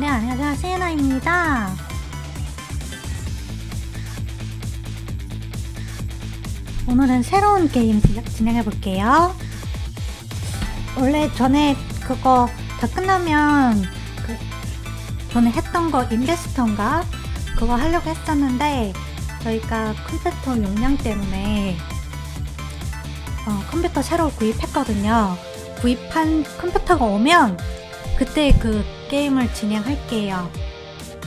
네, 안녕하세요. 세나입니다. 오늘은 새로운 게임 진행해 볼게요. 원래 전에 그거 다 끝나면 그 전에 했던 거 인베스터인가 그거 하려고 했었는데 저희가 컴퓨터 용량 때문에 어, 컴퓨터 새로 구입했거든요. 구입한 컴퓨터가 오면 그때 그 게임을 진행할게요.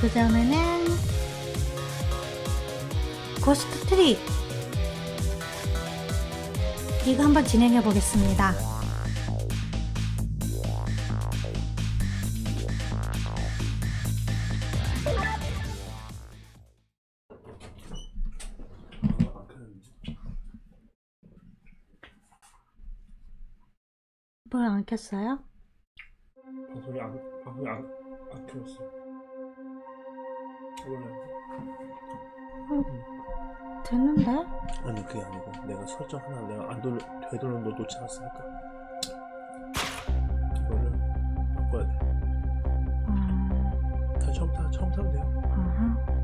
그 전에는 고스트 트리 이거 한번 진행해 보겠습니다. 불안 켰어요? 방송이 안, 방송이 안, 안 켜졌어. 원래. 됐는데? 아니 그게 아니고 내가 설정 하나 내가 안 돌려 되돌려 너 놓지 않았으니까 이거를 바꿔야 돼. 음. 다 처음부터 처음부터 하면 돼요. 아하.